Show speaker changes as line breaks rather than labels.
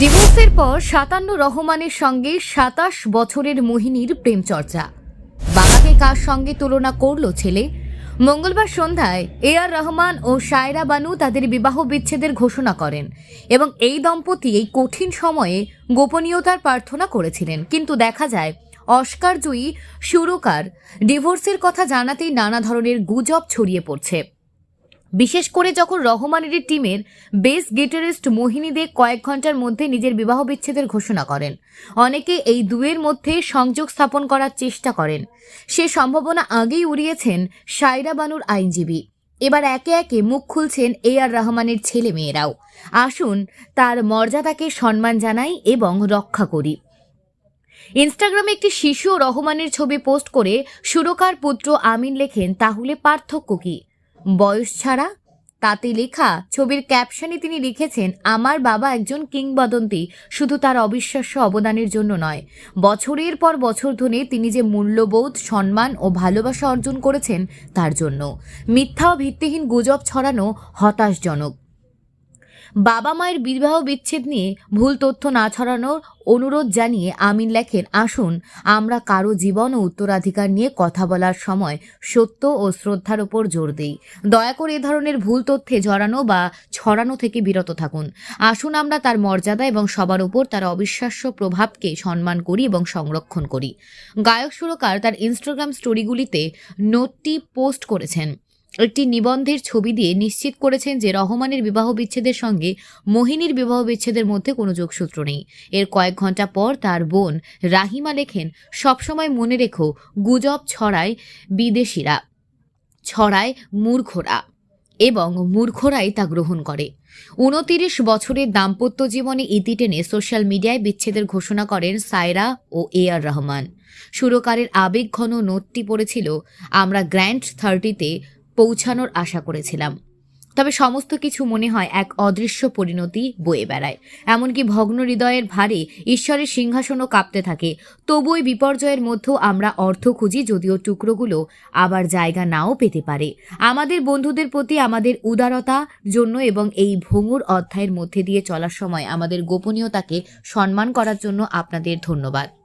ডিভোর্সের পর সাতান্ন রহমানের সঙ্গে সাতাশ বছরের মোহিনীর প্রেম চর্চা বাবাকে কার সঙ্গে তুলনা করল ছেলে? মঙ্গলবার সন্ধ্যায় এ আর রহমান ও সায়রা বানু তাদের বিবাহ বিচ্ছেদের ঘোষণা করেন এবং এই দম্পতি এই কঠিন সময়ে গোপনীয়তার প্রার্থনা করেছিলেন। কিন্তু দেখা যায় অস্কার জয়ী সুরকার ডিভোর্সের কথা জানাতেই নানা ধরনের গুজব ছড়িয়ে পড়ছে। বিশেষ করে যখন রহমানের টিমের বেস গিটারিস্ট মোহিনী দে কয়েক ঘণ্টার মধ্যে নিজের বিবাহ বিচ্ছেদের ঘোষণা করেন। অনেকে এই দুয়ের মধ্যে সংযোগ স্থাপন করার চেষ্টা করেন। সে সম্ভাবনা আগেই উড়িয়েছেন সায়রা বানুর আইনজীবী। এবার একে একে মুখ খুলছেন এ আর রহমানের ছেলে মেয়েরাও আসুন তার মর্যাদাকে সম্মান জানাই এবং রক্ষা করি। ইনস্টাগ্রামে একটি শিশু রহমানের ছবি পোস্ট করে সুরকার পুত্র আমিন লেখেন, তাহলে পার্থক্য কি? বয়স ছাড়া? তাতে লেখা, ছবির ক্যাপশনে তিনি লিখেছেন, আমার বাবা একজন কিংবদন্তি, শুধু তার অবিশ্বাস্য অবদানের জন্য নয়। বছরের পর বছর ধরে তিনি যে মূল্যবোধ, সম্মান ও ভালোবাসা অর্জন করেছেন, তার জন্য। মিথ্যা ও ভিত্তিহীন গুজব ছড়ানো হতাশজনক। বাবা মায়ের বিবাহ বিচ্ছেদ নিয়ে ভুল তথ্য না ছড়ানোর অনুরোধ জানিয়ে আমিন লেখেন, আসুন, আমরা কারও জীবন ও উত্তরাধিকার নিয়ে কথা বলার সময় সত্য ও শ্রদ্ধার ওপর জোর দেই। দয়া করে এ ধরনের ভুল তথ্যে জড়ানো বা ছড়ানো থেকে বিরত থাকুন। আসুন আমরা তার মর্যাদা এবং সবার উপর তার অবিশ্বাস্য প্রভাবকে সম্মান করি এবং সংরক্ষণ করি। গায়ক সুরকার তার ইনস্টাগ্রাম স্টোরিগুলিতে নোটটি পোস্ট করেছেন। একটি নিবন্ধের ছবি দিয়ে নিশ্চিত করেছেন যে রহমানের বিবাহ বিচ্ছেদের সঙ্গে মোহিনীর বিবাহ বিচ্ছেদের মধ্যে কোনো যোগসূত্র নেই। এর কয়েক ঘণ্টা পর তার বোন রাহিমা লেখেন, সবসময় মনে রেখো, গুজব ছড়ায় বিদেশিরা, ছড়ায় মূর্খরা এবং মূর্খরাই তা গ্রহণ করে। উনতিরিশ বছরের দাম্পত্য জীবনে ইতি টেনে সোশ্যাল মিডিয়ায় বিচ্ছেদের ঘোষণা করেন সায়রা ও এ আর রহমান। সুরকারের আবেগঘন নোটটি পড়েছিল, আমরা গ্র্যান্ড থার্টিতে পৌঁছানোর আশা করেছিলাম। তবে সমস্ত কিছু মনে হয় এক অদৃশ্য পরিণতি বয়ে বেড়ায়। এমনকি ভগ্ন হৃদয়ের ভারে ঈশ্বরের সিংহাসনও কাঁপতে থাকে। তবু এই বিপর্যয়ের মধ্যেও আমরা অর্থ খুঁজি যদিও টুকরোগুলো আবার জায়গা নাও পেতে পারে। আমাদের বন্ধুদের প্রতি আমাদের উদারতা জন্য এবং এই ভঙ্গুর অধ্যায়ের মধ্যে দিয়ে চলার সময় আমাদের গোপনীয়তাকে সম্মান করার জন্য আপনাদের ধন্যবাদ।